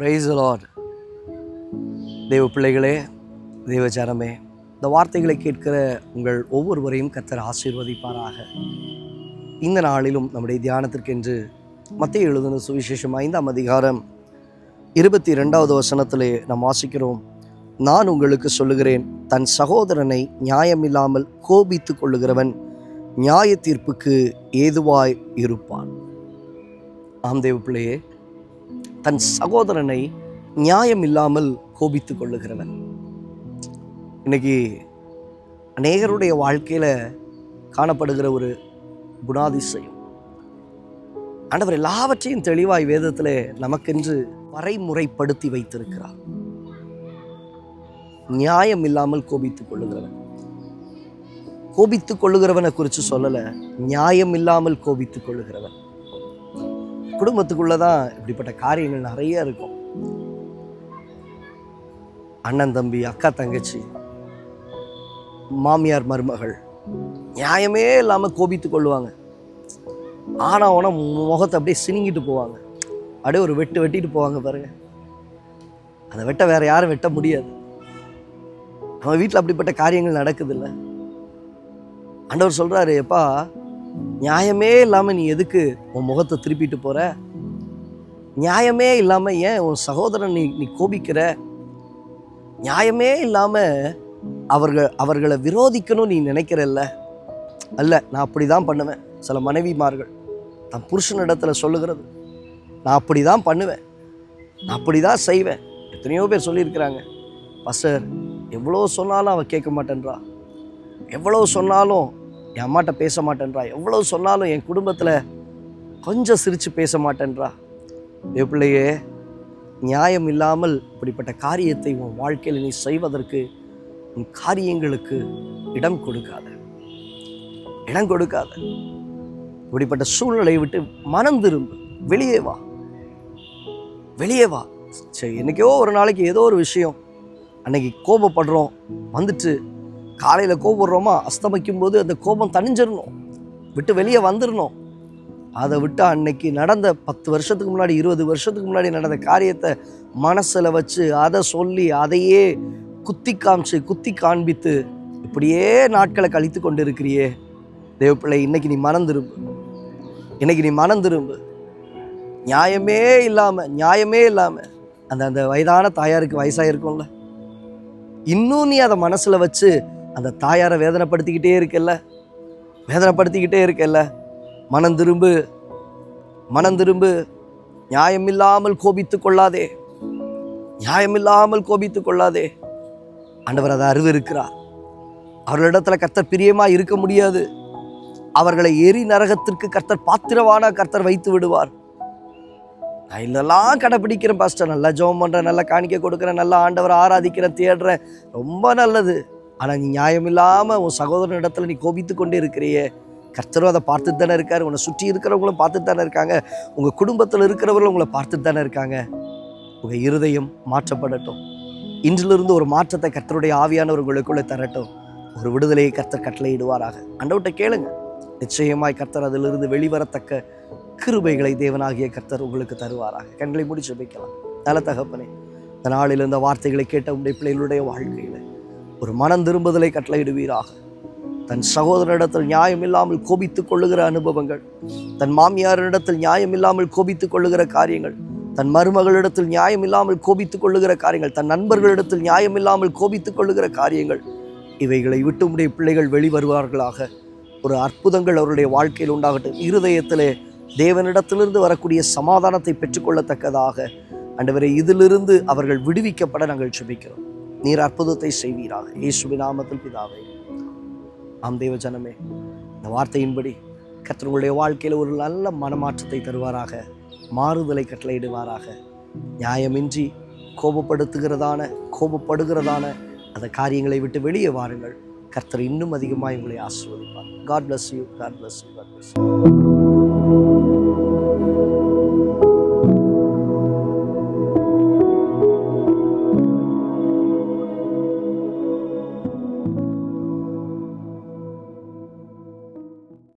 Price Lord தெய்வ பிள்ளைகளே தேவ ஜனமே இந்த வார்த்தைகளை கேட்கிற உங்கள் ஒவ்வொருவரையும் கத்தர் ஆசீர்வதிப்பாராக. இந்த நாளிலும் நம்முடைய தியானத்திற்கென்று மத்திய எழுதின சுவிசேஷம் ஐந்தாம் அதிகாரம் இருபத்தி ரெண்டாவது வசனத்திலே நாம் வாசிக்கிறோம். நான் உங்களுக்கு சொல்லுகிறேன் தன் சகோதரனை நியாயமில்லாமல் கோபித்து கொள்ளுகிறவன் நியாய தீர்ப்புக்கு ஏதுவாய் இருப்பான். ஆம் தேவ பிள்ளையே தன் சகோதரனை நியாயம் இல்லாமல் கோபித்து கொள்ளுகிறவன். இன்னைக்கு அநேகருடைய வாழ்க்கையில் காணப்படுகிற ஒரு குணாதிசயம். ஆண்டவர் எல்லாவற்றையும் தெளிவாய் வேதத்தில் நமக்கென்று வரைமுறைப்படுத்தி வைத்திருக்கிறார். நியாயம் இல்லாமல் கோபித்துக் கொள்ளுகிறவன். கோபித்துக் கொள்ளுகிறவனை குறித்து சொல்லலை நியாயம் இல்லாமல் கோபித்துக் கொள்ளுகிறவன். குடும்பத்துக்குள்ளே தான் இப்படிப்பட்ட காரியங்கள் நிறைய இருக்கும். அண்ணன் தம்பி அக்கா தங்கச்சி மாமியார் மருமகள் நியாயமே இல்லாமல் கோபித்து கொள்ளுவாங்க. ஆனால் உன முகத்தை அப்படியே சினிங்கிட்டு போவாங்க. அப்படியே ஒரு வெட்டு வெட்டிட்டு போவாங்க பாருங்க. அதை வெட்ட வேற யாரும் வெட்ட முடியாது. நம்ம வீட்டில் அப்படிப்பட்ட காரியங்கள் நடக்குது ஆண்டவர் சொல்கிறாரு எப்பா நியாயமே இல்லாமல் நீ எதுக்கு உன் முகத்தை திருப்பிட்டு போகிற நியாயமே இல்லாமல் ஏன் உன் சகோதரன் நீ நீ கோபிக்கிற? நியாயமே இல்லாமல் அவர்கள் அவர்களை விரோதிக்கணும் நீ நினைக்கிறல்ல? அல்ல நான் அப்படி தான் பண்ணுவேன். சில மனைவிமார்கள் தன் புருஷனிடத்துல சொல்லுகிறது நான் அப்படி தான் பண்ணுவேன். நான் அப்படி தான் செய்வேன். எத்தனையோ பேர் சொல்லியிருக்கிறாங்க. பசர் எவ்வளோ சொன்னாலும் அவள் கேட்க மாட்டேன்றா. எவ்வளோ சொன்னாலும் என் அம்மாட்ட பேச மாட்டேன்றா. எவ்வளோ சொன்னாலும் என் குடும்பத்தில் கொஞ்சம் சிரித்து பேச மாட்டேன்றா. என் பிள்ளையே நியாயம் இல்லாமல் இப்படிப்பட்ட காரியத்தை உன் வாழ்க்கையில் நீ செய்வதற்கு உன் காரியங்களுக்கு இடம் கொடுக்காத. இடம் கொடுக்காத. இப்படிப்பட்ட சூழ்நிலையை விட்டு மனம் திரும்பு. வெளியே வா. வெளியே வா. சரி என்னைக்கோ ஒரு நாளைக்கு ஏதோ ஒரு விஷயம். அன்னைக்கு கோபப்படுறோம். வந்துட்டு காலையில் கோபப்படுறோமா அஸ்தமிக்கும் போது அந்த கோபம் தணிஞ்சிடணும் விட்டு வெளியே வந்துடணும் அதை விட்டு அன்னைக்கு நடந்த பத்து வருஷத்துக்கு முன்னாடி இருபது வருஷத்துக்கு முன்னாடி நடந்த காரியத்தை மனசில் வச்சு அதை சொல்லி அதையே குத்தி காமிச்சு குத்தி காண்பித்து இப்படியே நாட்களை கழித்து கொண்டு இருக்கிறியே தேவப்பிள்ளை இன்னைக்கு நீ மறந்துரும்பு இன்றைக்கி இன்னைக்கு நீ மறந்துரும்பு நியாயமே இல்லாமல் நியாயமே இல்லாமல் அந்த அந்த வயதான தாயாருக்கு வயசாக இருக்கும்ல இன்னும் நீ அதை மனசில் வச்சு அந்த தாயாரை வேதனைப்படுத்திக்கிட்டே இருக்கல்ல? வேதனைப்படுத்திக்கிட்டே இருக்கல்ல? மனம் திரும்பு மனம் திரும்பு. நியாயமில்லாமல் கோபித்து கொள்ளாதே. நியாயமில்லாமல் கோபித்து கொள்ளாதே. ஆண்டவர் அதை அறிவு இருக்கிறார் அவர்களிடத்தில் கர்த்தர் பிரியமாக இருக்க முடியாது. அவர்களை எரி நரகத்திற்கு கர்த்தர் பாத்திரவான கர்த்தர் வைத்து விடுவார். நான் இதெல்லாம் கடைப்பிடிக்கிறேன் பாஸ்டர். நல்லா ஜோம் பண்ணுறேன் நல்லா காணிக்க கொடுக்குறேன் நல்லா ஆண்டவரை ஆராதிக்கிறேன் தேடுறேன். ரொம்ப நல்லது. ஆனால் நீ நியாயம் இல்லாமல் உன் சகோதரன் இடத்துல நீ கோபித்து கொண்டே இருக்கிறியே. கர்த்தரும் அதை பார்த்துட்டு தானே இருக்கார். உன்னை சுற்றி இருக்கிறவங்களும் பார்த்துட்டு தானே இருக்காங்க. உங்கள் குடும்பத்தில் இருக்கிறவர்களும் உங்களை பார்த்துட்டு தானே இருக்காங்க. உங்கள் இருதயம் மாற்றப்படட்டும். இன்றிலிருந்து ஒரு மாற்றத்தை கர்த்தருடைய ஆவியானவர்களுக்குள்ளே தரட்டும். ஒரு விடுதலையை கர்த்தர் கட்டளையிடுவாராக. அண்டவட்ட கேளுங்க. நிச்சயமாய் கர்த்தர் அதிலிருந்து வெளிவரத்தக்க கிருபைகளை தேவனாகிய கர்த்தர் உங்களுக்கு தருவாராக. கண்களை முடிச்சு வைக்கலாம் நல்ல தகப்பனே இந்த நாளில் இந்த வார்த்தைகளை கேட்ட உடைய பிள்ளைகளுடைய வாழ்க்கையில் ஒரு மனம் திரும்புதலை கட்டளையிடுவீராக. தன் சகோதரனிடத்தில் நியாயம் இல்லாமல் கோபித்துக் கொள்ளுகிற அனுபவங்கள் தன் மாமியாரிடத்தில் நியாயம் இல்லாமல் கோபித்துக் கொள்ளுகிற காரியங்கள் தன் மருமகளிடத்தில் நியாயம் இல்லாமல் கோபித்துக் கொள்ளுகிற காரியங்கள் தன் நண்பர்களிடத்தில் நியாயம் இல்லாமல் கோபித்துக் கொள்ளுகிற காரியங்கள் இவைகளை விட்டு உடைய பிள்ளைகள் வெளிவருவார்களாக ஒரு அற்புதங்கள் அவருடைய வாழ்க்கையில் உண்டாகட்டும். இருதயத்திலே தேவனிடத்திலிருந்து வரக்கூடிய சமாதானத்தை பெற்றுக்கொள்ளத்தக்கதாக. அண்டவரை இதிலிருந்து அவர்கள் விடுவிக்கப்பட நாங்கள் சுபிக்கிறோம். நீர் அற்புதத்தை செய்வீராக. இயேசுவி நாமத்தில் பிதாவை. ஆம் தெய்வ ஜனமே இந்த வார்த்தையின்படி கர்த்தர்களுடைய வாழ்க்கையில் ஒரு நல்ல மனமாற்றத்தை தருவாராக மாறுதலை கட்டளையிடுவாராக. நியாயமின்றி கோபப்படுத்துகிறதான கோபப்படுகிறதான அந்த காரியங்களை விட்டு வெளியே வாருங்கள். கர்த்தர் இன்னும் அதிகமாக உங்களை ஆசீர்வதிப்பார். God bless you God bless you God bless you